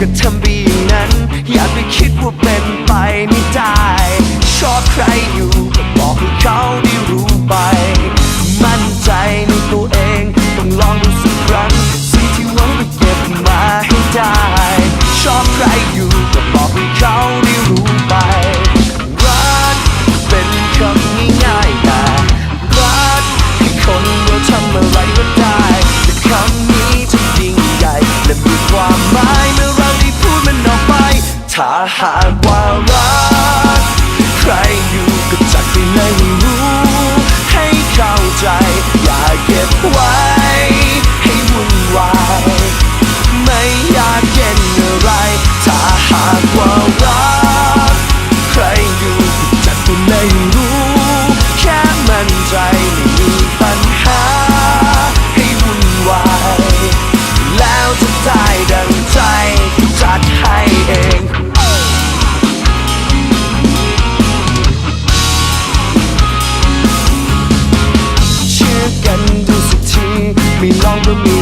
ก็ทำไปอย่างนั้น อยากไปคิดว่าเป็นไปไม่ได้ ชอบใคร ถ้าหากว่ารัก the moon.